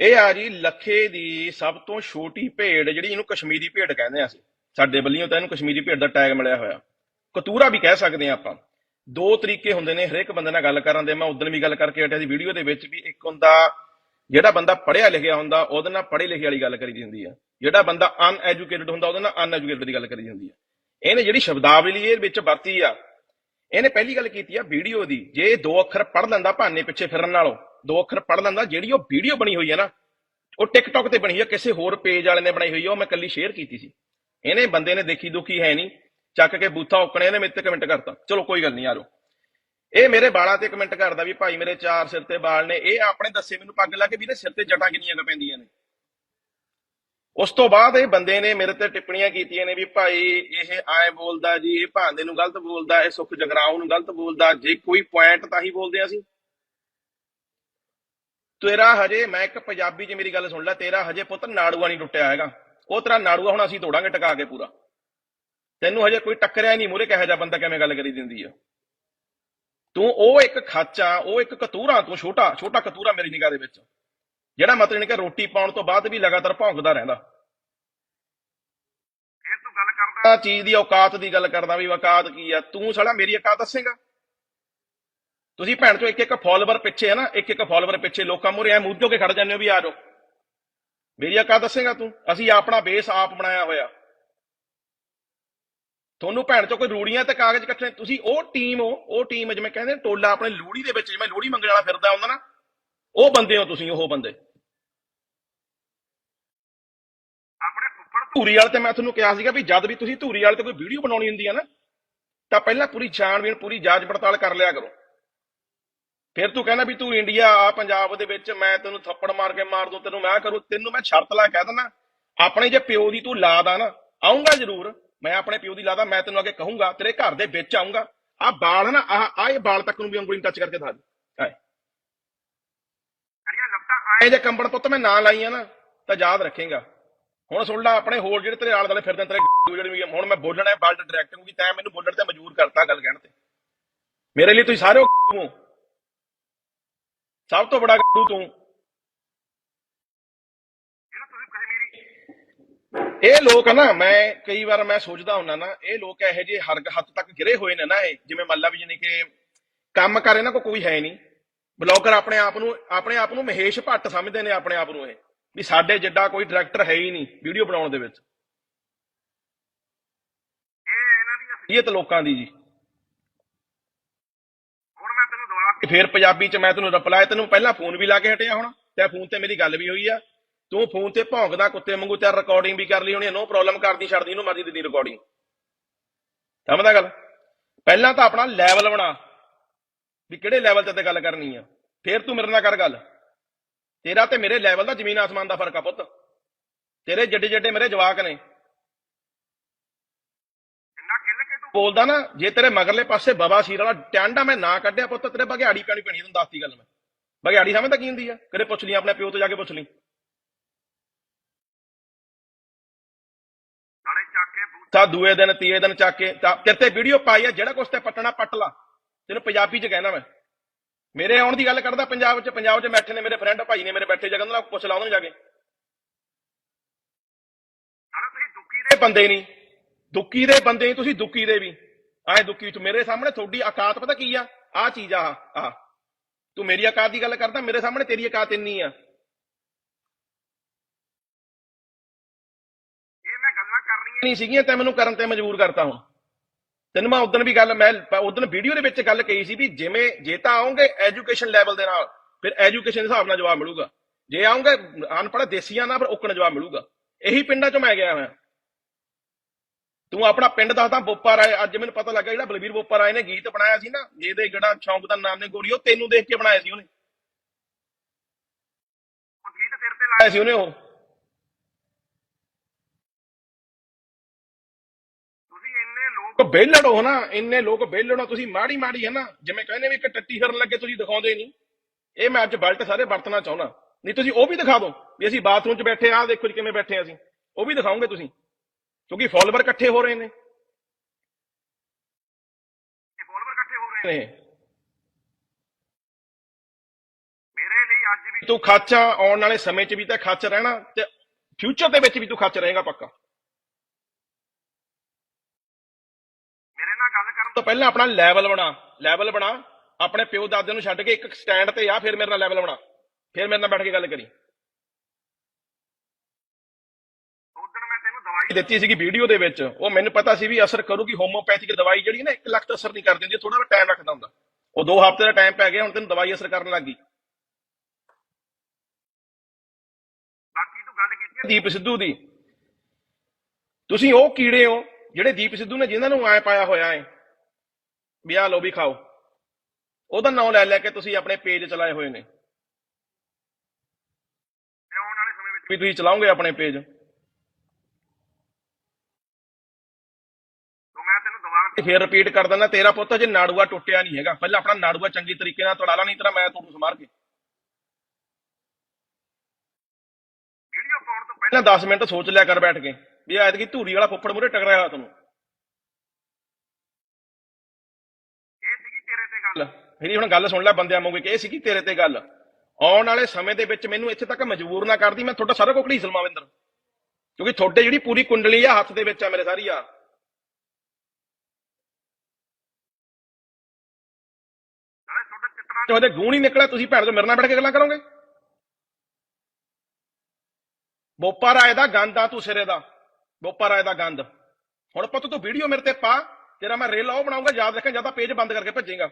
ਇਹ ਆ ਜੀ ਲੱਖੇ ਦੀ ਸਭ ਤੋਂ ਛੋਟੀ ਭੇਡ, ਜਿਹੜੀ ਇਹਨੂੰ ਕਸ਼ਮੀਰੀ ਭੇਡ ਕਹਿੰਦੇ ਆ ਅਸੀਂ। ਸਾਡੇ ਬੱਲੀਆਂ ਤਾਂ ਇਹਨੂੰ ਕਸ਼ਮੀਰੀ ਭੇਡ ਦਾ ਟੈਗ ਮਿਲਿਆ ਹੋਇਆ। ਕਤੂਰਾ ਵੀ ਕਹਿ ਸਕਦੇ ਆ ਆਪਾਂ। ਦੋ ਤਰੀਕੇ ਹੁੰਦੇ ਨੇ ਹਰੇਕ ਬੰਦੇ ਨਾਲ ਗੱਲ ਕਰਨ ਦੇ। ਮੈਂ ਉਦੋਂ ਵੀ ਗੱਲ ਕਰਕੇ ਹਟਿਆ ਸੀ, ਵੀਡੀਓ ਦੇ ਵਿੱਚ ਵੀ ਇੱਕ ਹੁੰਦਾ, ਜਿਹੜਾ ਬੰਦਾ ਪੜ੍ਹਿਆ ਲਿਖਿਆ ਹੁੰਦਾ, ਉਹਦੇ ਨਾਲ ਪੜ੍ਹੇ ਲਿਖੇ ਵਾਲੀ ਗੱਲ ਕਰੀ ਦੀ ਹੁੰਦੀ ਆ। ਜਿਹੜਾ ਬੰਦਾ ਅਨਐਜੂਕੇਟਡ ਹੁੰਦਾ, ਉਹਦੇ ਨਾਲ ਅਨਐਜੂਕੇਟਡ ਦੀ ਗੱਲ ਕਰੀ ਦੀ ਹੁੰਦੀ ਆ। ਇਹਨੇ ਜਿਹੜੀ ਸ਼ਬਦਾਵਲੀ ਇਹ ਵਿੱਚ ਵਰਤੀ ਆ ਇਹਨੇ ਪਹਿਲੀ ਗੱਲ ਕੀਤੀ ਆ ਵੀਡੀਓ ਦੀ। ਜੇ ਦੋ ਅੱਖਰ ਪੜ੍ਹ ਲੈਂਦਾ ਭਾਨੇ ਪਿੱਛੇ ਫਿਰਨ ਨਾਲੋਂ, ਦੋ ਅੱਖਰ ਪੜ੍ਹ ਲੈਂਦਾ, ਜਿਹੜੀ ਉਹ ਵੀਡੀਓ ਬਣੀ ਹੋਈ ਹੈ ਨਾ, ਉਹ ਟਿਕਟੌਕ ਤੇ ਬਣੀ ਹੋਈ ਆ, ਕਿਸੇ ਹੋਰ ਪੇਜ ਵਾਲੇ ਨੇ ਬਣਾਈ ਹੋਈ ਹੈ ਉਹ ਮੈਂ ਕੱਲੀ ਸ਼ੇਅਰ ਕੀਤੀ ਸੀ। ਇਹਨੇ ਬੰਦੇ ਨੇ ਦੇਖੀ ਦੁਖੀ ਹੈ ਨਹੀਂ, ਚੱਕ ਕੇ ਬੂਥਾ ਉਕਣੇ ਇਹਨੇ ਮੇਰੇ ਤੇ ਕਮੈਂਟ ਕਰਤਾ। ਚਲੋ ਕੋਈ ਗੱਲ ਨਹੀਂ ਯਾਰੋ। ਇਹ ਮੇਰੇ ਬਾਲਾਂ ਤੇ ਕਮੈਂਟ ਕਰਦਾ ਵੀ ਭਾਈ ਮੇਰੇ ਚਾਰ ਸਿਰ ਤੇ ਵਾਲ ਨੇ, ਇਹ ਆਪਣੇ ਦੱਸੇ ਮੈਨੂੰ ਪੱਗ ਲਾ ਕੇ ਵੀ ਇਹਦੇ ਸਿਰ ਤੇ ਜਟਾਂ ਕਿੰਨੀਆਂ ਪੈਂਦੀਆਂ ਨੇ। ਉਸ ਤੋਂ ਬਾਅਦ ਇਹ ਬੰਦੇ ਨੇ ਮੇਰੇ ਤੇ ਟਿੱਪਣੀਆਂ ਕੀਤੀਆਂ ਨੇ ਵੀ ਭਾਈ ਇਹ ਐ ਬੋਲਦਾ ਜੀ, ਇਹ ਭਾਂਦੇ ਨੂੰ ਗਲਤ ਬੋਲਦਾ, ਇਹ ਸੁਖ ਜਗਰਾਉਂ ਨੂੰ ਗਲਤ ਬੋਲਦਾ, ਜੇ ਕੋਈ ਪੁਆਇੰਟ ਤਾਂ ਹੀ ਬੋਲਦੇ ਅਸੀਂ। ਤੇਰਾ ਹਜੇ, ਮੈਂ ਇੱਕ ਪੰਜਾਬੀ 'ਚ ਮੇਰੀ ਗੱਲ ਸੁਣ ਲੈ, ਤੇਰਾ ਹਜੇ ਪੁੱਤ ਨਾੜੂਆ ਨਹੀਂ ਟੁੱਟਿਆ ਹੈਗਾ। ਉਹ ਤੇਰਾ ਨਾੜੂਆ ਹੁਣ ਅਸੀਂ ਤੋੜਾਂਗੇ ਟਕਾ ਕੇ ਪੂਰਾ। ਤੈਨੂੰ ਹਜੇ ਕੋਈ ਟੱਕਰਿਆ ਨਹੀਂ ਮੂਰੇ ਕਿਹੋ ਜਿਹਾ ਬੰਦਾ ਕਿਵੇਂ ਗੱਲ ਕਰੀ ਦਿੰਦੀ ਆ। ਤੂੰ ਉਹ ਇੱਕ ਖਾਚਾ ਉਹ ਇੱਕ ਕਤੂਰਾ ਤੂੰ ਛੋਟਾ ਛੋਟਾ ਕਤੂਰਾ ਮੇਰੀ ਨਿਗਾਹ ਦੇ ਵਿੱਚ। ਜਿਹੜਾ ਮਤਲਬ ਕਿ ਰੋਟੀ ਪਾਉਣ ਤੋਂ ਬਾਅਦ ਵੀ ਲਗਾਤਾਰ ਭੌਂਕਦਾ ਰਹਿੰਦਾ। ਫਿਰ ਤੂੰ ਗੱਲ ਕਰਦਾ। ਚੀਜ਼ ਦੀ ਔਕਾਤ ਦੀ ਗੱਲ ਕਰਦਾ ਵੀ ਔਕਾਤ ਕੀ ਆ। ਤੂੰ ਸਾਲਾ ਮੇਰੀ ਔਕਾਤ ਦੱਸੇਗਾ। ਤੁਸੀਂ ਭੈਣ ਚੋ ਇੱਕ ਇੱਕ ਫਾਲੋਅਰ ਪਿੱਛੇ ਹੈ ਨਾ ਇੱਕ ਇੱਕ ਫਾਲੋਅਰ ਪਿੱਛੇ ਲੋਕਾਂ ਮੂਹਰੇ ਐ ਮੂਧੋ ਕੇ ਖੜ ਜਾਂਦੇ ਹੋ ਵੀ ਆ ਜਾਓ। ਮੇਰੀ ਔਕਾਤ ਦੱਸੇਗਾ ਤੂੰ। ਅਸੀਂ ਆਪਣਾ ਬੇਸ ਆਪ ਬਣਾਇਆ ਹੋਇਆ। ਤੁਹਾਨੂੰ ਭੈਣ ਚੋ ਕੋਈ ਰੂੜੀਆਂ ਤੇ ਕਾਗਜ਼ ਇਕੱਠੇ ਤੁਸੀਂ ਉਹ ਟੀਮ ਹੋ ਉਹ ਟੀਮ ਜਿਵੇਂ ਕਹਿੰਦੇ ਟੋਲਾ ਆਪਣੇ ਲੋਹੜੀ ਦੇ ਵਿੱਚ ਜਿਵੇਂ ਲੋਹੜੀ ਮੰਗਣ ਵਾਲਾ ਫਿਰਦਾ ਹੁੰਦਾ ਨਾ ਉਹ ਬੰਦੇ ਹੋ ਤੁਸੀਂ, ਉਹ ਬੰਦੇ। ਆਪਣੇ ਫੁੱਫੜ ਧੂਰੀ ਵਾਲੇ ਤੇ ਮੈਂ ਤੁਹਾਨੂੰ ਕਿਹਾ ਸੀਗਾ ਵੀ ਜਦ ਵੀ ਤੁਸੀਂ ਧੂਰੀ ਵਾਲੇ ਤੇ ਕੋਈ ਵੀਡੀਓ ਬਣਾਉਣੀ ਹੁੰਦੀ ਹੈ ਨਾ, ਤਾਂ ਪਹਿਲਾਂ ਪੂਰੀ ਛਾਣਬੀਣ, ਪੂਰੀ ਜਾਂਚ ਪੜਤਾਲ ਕਰ ਲਿਆ ਕਰੋ। ਫਿਰ ਤੂੰ ਕਹਿੰਦਾ ਵੀ ਤੂੰ ਇੰਡੀਆ, ਆ ਪੰਜਾਬ ਦੇ ਵਿੱਚ ਮੈਂ ਤੈਨੂੰ ਥੱਪੜ ਮਾਰ ਕੇ ਮਾਰ ਦੂੰ, ਤੈਨੂੰ ਮੈਂ ਕਰੂੰ, ਤੈਨੂੰ ਮੈਂ ਸ਼ਰਤ ਲਾ ਕਹਿ ਦਿੰਦਾ। ਆਪਣੇ ਜੇ ਪਿਓ ਦੀ ਤੂੰ ਲਾਦ ਆ ਨਾ ਆਉਂਗਾ ਜ਼ਰੂਰ। ਮੈਂ ਆਪਣੇ ਪਿਓ ਦੀ ਲਾਦਾ ਮੈਂ ਤੈਨੂੰ ਅੱਗੇ ਕਹੂੰਗਾ, ਤੇਰੇ ਘਰ ਦੇ ਵਿੱਚ ਆਉਂਗਾ ਆ ਬਾਲ ਹੈ ਨਾ, ਆਹ ਆ ਇਹ ਬਾਲ ਤੱਕ ਨੂੰ ਵੀ ਉਂਗਲੀ ਟੱਚ ਕਰਕੇ ਦਿਖਾ ਦੇ। ਆਏ। ਲੱਤਾਂ ਆਏ ਜੇ ਕੰਬਣ ਪੁੱਤ ਮੈਂ ਨਾਂ ਲਾਈ ਆ ਨਾ ਤਾਂ ਯਾਦ ਰੱਖੇਗਾ। ਹੁਣ ਸੁਣ ਲੈ ਆਪਣੇ ਹੋਰ ਜਿਹੜੇ ਤੇਰੇ ਆਲੇ ਦੁਆਲੇ ਫਿਰਦੇ ਤੇਰੇ ਜਿਹੜੇ ਵੀ ਹੁਣ ਮੈਂ ਬੋਲਣਾ ਹੈ ਬਲਡ ਡਾਇਰੈਕਟ ਕਿਉਂਕਿ ਤੈਂ ਮੈਨੂੰ ਬੋਲਣ ਤੇ ਮਜਬੂਰ ਕਰਤਾ ਗੱਲ ਕਹਿਣ ਤੇ। ਮੇਰੇ ਲਈ ਤੁਸੀਂ ਸਾਰੇ ਹੋ। ਸਭ ਤੋਂ ਬੜਾ ਗੱਡੂ ਤੂੰ। ਇਹ ਲੋਕ ਨਾ ਮੈਂ ਕਈ ਵਾਰ ਮੈਂ ਸੋਚਦਾ ਹੁੰਦਾ ਨਾ ਇਹ ਲੋਕ ਇਹੋ ਜਿਹੇ ਹਰ ਹੱਦ ਤੱਕ ਗਿਰੇ ਹੋਏ ਨੇ ਨਾ ਇਹ ਜਿਵੇਂ ਮੰਨ ਲਾ ਵੀ ਜਾਨੀ ਕਿ ਕੰਮ ਕਰ ਇਹਨਾਂ ਕੋ ਕੋਈ ਹੈ ਨਹੀਂ। ਬਲੌਗਰ ਆਪਣੇ ਆਪ ਨੂੰ ਆਪਣੇ ਆਪ ਨੂੰ ਮਹੇਸ਼ ਭੱਟ ਸਮਝਦੇ ਨੇ ਆਪਣੇ ਆਪ ਨੂੰ ਇਹ ਵੀ ਸਾਡੇ ਜਿੱਡਾ ਕੋਈ ਡਾਇਰੈਕਟਰ ਹੈ ਹੀ ਨਹੀਂ ਵੀਡੀਓ ਬਣਾਉਣ ਦੇ ਵਿੱਚ। ਇਹ ਇਹਨਾਂ ਦੀ ਅਸਲੀਅਤ ਲੋਕਾਂ ਦੀ ਜੀ। ਹੁਣ ਮੈਂ ਤੈਨੂੰ ਦਵਾ ਕੇ ਫੇਰ ਪੰਜਾਬੀ ਚ ਮੈਂ ਤੈਨੂੰ ਰਿਪਲਾਈ ਤੈਨੂੰ ਪਹਿਲਾਂ ਫੋਨ ਵੀ ਲਾ ਕੇ ਹਟਿਆ ਹੁਣ ਤੇ ਫੋਨ ਤੇ ਮੇਰੀ ਗੱਲ ਵੀ ਹੋਈ ਆ। ਤੂੰ ਫੋਨ ਤੇ ਭੌਂਕਦਾ ਕੁੱਤੇ ਵਾਂਗੂ ਤੇ ਰਿਕਾਰਡਿੰਗ ਵੀ ਕਰ ਲਈ ਹੋਣੀ ਨੋ ਪ੍ਰੋਬਲਮ ਕਰਦੀ ਛੱਡਦੀ ਇਹਨੂੰ ਮਰਜ਼ੀ ਦੀ ਰਿਕਾਰਡਿੰਗ ਸਮਝਦਾ ਗੱਲ? ਪਹਿਲਾਂ ਤਾਂ ਆਪਣਾ ਲੈਵਲ ਬਣਾ। ਵੀ ਕਿਹੜੇ ਲੈਵਲ ਤੇ ਤੇ ਗੱਲ ਕਰਨੀ ਆ? ਫੇਰ ਤੂੰ ਮੇਰੇ ਨਾਲ ਕਰ ਗੱਲ। ਤੇਰਾ ਤੇ ਮੇਰੇ ਲੈਵਲ ਦਾ ਜ਼ਮੀਨ ਆਸਮਾਨ ਦਾ ਫ਼ਰਕ ਆ ਪੁੱਤ। ਤੇਰੇ ਜੱਡੇ ਜੱਡੇ ਮੇਰੇ ਜਵਾਕ ਨੇ। ਜਿੰਨਾ ਕਿੱਲ ਕੇ ਤੂੰ ਬੋਲਦਾ ਨਾ ਜੇ ਤੇਰੇ ਮਗਰਲੇ ਪਾਸੇ ਬਵਾ ਸੀਰ ਵਾਲਾ ਟਾਂਡਾ ਮੈਂ ਨਾ ਕੱਢਿਆ ਪੁੱਤ ਤੇਰੇ ਬਗਿਆੜੀ ਪੈਣੀ ਪੈਣੀ ਤੈਨੂੰ ਦੱਸਤੀ ਗੱਲ ਮੈਂ। ਬਗਿਆੜੀ ਸਮਝਦਾ ਕੀ ਹੁੰਦੀ ਆ? ਕਦੇ ਪੁੱਛ ਲਈ ਆਪਣੇ ਪਿਓ ਤੋਂ ਜਾ ਕੇ ਪੁੱਛ ਲਈ। ਨਾਲੇ ਚੱਕ ਕੇ ਬੂਥਾ ਦੂਏ ਦਿਨ ਤੀਏ ਦਿਨ ਚੱਕ ਕੇ ਤਾਂ ਤੇਰੇ ਤੇ ਵੀਡੀਓ ਪਾਈ ਆ ਜਿਹੜਾ ਕੁਛ ਤੇ ਪੱਟਣਾ ਪੱਟ ਲਾ। ਤੈਨੂੰ ਪੰਜਾਬੀ ਚ ਕਹਿਣਾ ਮੈਂ। ਮੇਰੇ ਆਉਣ ਦੀ ਗੱਲ ਕਰਦਾ, ਪੰਜਾਬ ਚ ਪੰਜਾਬ ਚ ਬੈਠੇ ਨੇ ਮੇਰੇ ਫਰੈਂਡ ਭਾਈ ਨੇ ਮੇਰੇ ਬੈਠੇ ਜਗਨ ਨਾਲ ਪੁੱਛ ਲਾ ਉਹਨਾਂ ਜਾ ਕੇ। ਸਾਲਾ ਤੁਸੀਂ ਦੁੱਕੀ ਦੇ ਬੰਦੇ ਨਹੀਂ। ਦੁੱਕੀ ਦੇ ਬੰਦੇ ਨਹੀਂ, ਤੁਸੀਂ ਦੁੱਕੀ ਦੇ ਵੀ। ਐ ਦੁੱਕੀ ਚ ਮੇਰੇ ਸਾਹਮਣੇ ਤੁਹਾਡੀ ਔਕਾਤ ਪਤਾ ਕੀ ਆ? ਆ ਚੀਜ਼ ਆ ਆ ਤੂੰ ਮੇਰੀ ਔਕਾਤ ਦੀ ਗੱਲ ਕਰਦਾ, ਮੇਰੇ ਸਾਹਮਣੇ ਤੇਰੀ ਔਕਾਤ ਇੰਨੀ ਆ। ਇਹ ਮੈਂ ਗੱਲਾਂ ਕਰਨੀਆਂ ਨਹੀਂ ਸੀਗੀਆਂ, ਤੇ ਮੈਨੂੰ ਕਰਨ ਤੇ ਮਜਬੂਰ ਕਰਤਾ ਹੁਣ। ਤੈਨੂੰ ਮੈਂ ਉਦੋਂ ਵੀ ਗੱਲ ਮੈਂ ਉਦੋਂ ਵੀਡੀਓ ਦੇ ਵਿੱਚ ਗੱਲ ਕਹੀ ਸੀ ਵੀ ਜਿਵੇਂ ਜੇ ਤਾਂ ਆਉਂਗੇ ਐਜੂਕੇਸ਼ਨ ਲੈਵਲ ਦੇ ਨਾਲ ਫਿਰ ਐਜੂਕੇਸ਼ਨ ਦੇ ਹਿਸਾਬ ਨਾਲ ਜਵਾਬ ਮਿਲੂਗਾ। ਜੇ ਆਉਂਗੇ ਅਨਪੜ੍ਹ ਦੇਸੀਆਂ ਨਾਲ ਫਿਰ ਉੱਕਣ ਜਵਾਬ ਮਿਲੂਗਾ। ਇਹੀ ਪਿੰਡਾਂ ਚੋਂ ਮੈਂ ਗਿਆ ਹੋਇਆ। ਤੂੰ ਆਪਣਾ ਪਿੰਡ ਦੱਸਦਾ ਬੋਪਾ ਰਾਏ ਅੱਜ ਮੈਨੂੰ ਪਤਾ ਲੱਗਾ ਜਿਹੜਾ ਬਲਵੀਰ ਬੋਪਾ ਰਾਏ ਨੇ ਗੀਤ ਬਣਾਇਆ ਸੀ ਨਾ ਜਿਹਦੇ ਜਿਹੜਾ ਸ਼ੌਂਕ ਦਾ ਨਾਮ ਨੇ ਗੋਰੀ ਉਹ ਤੈਨੂੰ ਦੇਖ ਕੇ ਬਣਾਇਆ ਸੀ ਉਹਨੇ। ਉਹ ਗੀਤ ਤੇਰੇ ਤੇ ਲਾਇਆ ਸੀ ਉਹਨੇ ਉਹ। ਤੁਸੀਂ ਇੰਨੇ ਲੋਕ ਬੇਲੜ ਹੋ ਨਾ ਇੰਨੇ ਲੋਕ ਬੇਲੜ ਹੋ ਤੁਸੀਂ ਮਾੜੀ ਮਾੜੀ ਹੈ ਨਾ ਜਿਵੇਂ ਕਹਿੰਦੇ ਵੀ ਇੱਕ ਟੱਟੀ ਫਿਰਨ ਲੱਗੇ ਤੁਸੀਂ ਦਿਖਾਉਂਦੇ ਨਹੀਂ। ਇਹ ਮੈਂ ਅੱਜ ਬਲਟ ਸਾਰੇ ਵਰਤਣਾ ਚਾਹੁੰਦਾ। ਨਹੀਂ ਤੁਸੀਂ ਉਹ ਵੀ ਦਿਖਾ ਦਿਓ ਵੀ ਅਸੀਂ ਬਾਥਰੂਮ 'ਚ ਬੈਠੇ ਆ ਦੇਖੋ ਜੀ ਕਿਵੇਂ ਬੈਠੇ ਆ ਅਸੀਂ। ਉਹ ਵੀ ਦਿਖਾਓਗੇ ਤੁਸੀਂ ਕਿਉਂਕਿ ਫਾਲੋਅਰ ਇਕੱਠੇ ਹੋ ਰਹੇ ਨੇ। ਇਹ ਫਾਲੋਅਰ ਇਕੱਠੇ ਹੋ ਰਹੇ ਨੇ। ਮੇਰੇ ਲਈ ਅੱਜ ਵੀ ਤੂੰ ਖਾਚਾ ਆਉਣ ਵਾਲੇ ਸਮੇਂ 'ਚ ਵੀ ਤਾਂ ਖੱਚ ਰਹਿਣਾ ਤੇ ਫਿਊਚਰ ਦੇ ਵਿੱਚ ਵੀ ਤੂੰ ਖੱਚ ਰਹੇਗਾ ਪੱਕਾ। ਨਾਲ ਗੱਲ ਕਰਨ ਤੋਂ ਪਹਿਲਾਂ ਆਪਣਾ ਲੈਵਲ ਬਣਾ। ਲੈਵਲ ਬਣਾ। ਆਪਣੇ ਪਿਓ ਦਾਦੇ ਨੂੰ ਛੱਡ ਕੇ ਇੱਕ ਸਟੈਂਡ ਤੇ ਆ ਫਿਰ ਮੇਰੇ ਨਾਲ ਲੈਵਲ ਬਣਾ। ਫਿਰ ਮੇਰੇ ਨਾਲ ਬੈਠ ਕੇ ਗੱਲ ਕਰੀ। ਉਦੋਂ ਮੈਂ ਤੈਨੂੰ ਦਵਾਈ ਦਿੱਤੀ ਸੀਗੀ ਵੀਡੀਓ ਦੇ ਵਿੱਚ। ਉਹ ਮੈਨੂੰ ਪਤਾ ਸੀ ਵੀ ਅਸਰ ਕਰੂਗੀ ਹੋਮੋਪੈਥਿਕ ਦਵਾਈ ਜਿਹੜੀ ਨਾ 1 ਲੱਖ ਤੱਕ ਅਸਰ ਨਹੀਂ ਕਰਦੀ ਹੁੰਦੀ ਥੋੜਾ ਜਿਹਾ ਟਾਈਮ ਰੱਖਦਾ ਹੁੰਦਾ। ਉਹ 2 ਹਫ਼ਤੇ ਦਾ ਟਾਈਮ ਪੈ ਗਿਆ ਹੁਣ ਤੈਨੂੰ ਦਵਾਈ ਅਸਰ ਕਰਨ ਲੱਗੀ ਬਾਕੀ ਤੂੰ ਗੱਲ ਕੀਤੀ ਦੀਪ ਸਿੱਧੂ ਦੀ। ਤੁਸੀਂ ਉਹ ਕੀੜੇ ਹੋ ਜਿਹੜੇ ਦੀਪ ਸਿੱਧੂ ਨੇ ਜਿਨ੍ਹਾਂ ਨੂੰ ਐ ਪਾਇਆ ਹੋਇਆ ਹੈ ਵੀ ਆ ਲੋ ਵੀ ਖਾਓ ਉਹਦਾ ਨਾਮ ਲੈ ਲੈ ਕੇ ਤੁਸੀਂ ਆਪਣੇ ਪੇਜ ਚਲਾਏ ਹੋਏ ਨੇ। ਤੇ ਆਉਣ ਵਾਲੇ ਸਮੇਂ ਵਿੱਚ ਵੀ ਤੁਸੀਂ ਚਲਾਓਗੇ ਆਪਣੇ ਪੇਜ ਤੋਂ ਮੈਂ ਤੈਨੂੰ ਦੁਬਾਰਾ ਤੇ ਫੇਰ ਰਿਪੀਟ ਕਰ ਦਿੰਦਾ ਤੇਰਾ ਪੁੱਤ ਅਜੇ ਨਾੜੂਆ ਟੁੱਟਿਆ ਨਹੀਂ ਹੈਗਾ। ਪਹਿਲਾਂ ਆਪਣਾ ਨਾੜੂਆ ਚੰਗੀ ਤਰੀਕੇ ਨਾਲ ਤੜਾ ਲਾ ਨਹੀਂ ਤੇਰਾ ਮੈਂ ਤੁਹਾਨੂੰ ਸਮਾਰ ਕੇ। ਵੀਡੀਓ ਪਾਉਣ ਤੋਂ ਪਹਿਲਾਂ 10 ਮਿੰਟ ਸੋਚ ਲਿਆ ਕਰ ਬੈਠ ਕੇ। ਵੀ ਐਤਕੀ ਧੂਰੀ ਵਾਲਾ ਫੁੱਫੜ ਮੂਰੇ ਟਕਰਾਇਆ ਹੋਇਆ ਤੁਹਾਨੂੰ। ਇਹ ਸੀਗੀ ਤੇਰੇ ਤੇ ਗੱਲ। ਮੇਰੀ ਹੁਣ ਗੱਲ ਸੁਣ ਲੈ ਬੰਦਿਆਂ ਵਾਂਗੂ ਕਿ ਇਹ ਸੀਗੀ ਤੇਰੇ ਤੇ ਗੱਲ। ਆਉਣ ਵਾਲੇ ਸਮੇਂ ਦੇ ਵਿੱਚ ਮੈਨੂੰ ਇੱਥੇ ਤੱਕ ਮਜਬੂਰ ਨਾ ਕਰਦੀ ਮੈਂ ਤੁਹਾਡਾ ਸਾਰਾ ਕੋਕੜੀ ਸਲਮਾਵਿੰਦਰ ਕਿਉਂਕਿ ਤੁਹਾਡੇ ਜਿਹੜੀ ਪੂਰੀ ਕੁੰਡਲੀ ਆ ਹੱਥ ਦੇ ਵਿੱਚ ਆ ਮੇਰੇ ਸਾਰੀ ਆ। ਤੁਹਾਡੇ ਗੂਣ ਹੀ ਨਿਕਲਿਆ ਤੁਸੀਂ ਭੈਣ ਤੋਂ ਮੇਰੇ ਨਾਲ ਬੈਠ ਕੇ ਗੱਲਾਂ ਕਰੋਗੇ? ਬੋਪਾ ਰਾਏ ਦਾ ਗੰਦ ਤੂੰ ਸਿਰੇ ਦਾ। ਬੋਪਾ ਰਾਏ ਦਾ ਗੰਦ। ਹੁਣ ਪੁੱਤ ਤੂੰ ਵੀਡੀਓ ਮੇਰੇ ਤੇ ਪਾ, ਤੇਰਾ ਮੈਂ ਰੇਲ ਉਹ ਬਣਾਉਂਗਾ ਯਾਦ ਰੱਖਿਆ ਜਾਂ ਤਾਂ ਪੇਜ ਬੰਦ ਕਰਕੇ ਭੇਜੇਗਾ।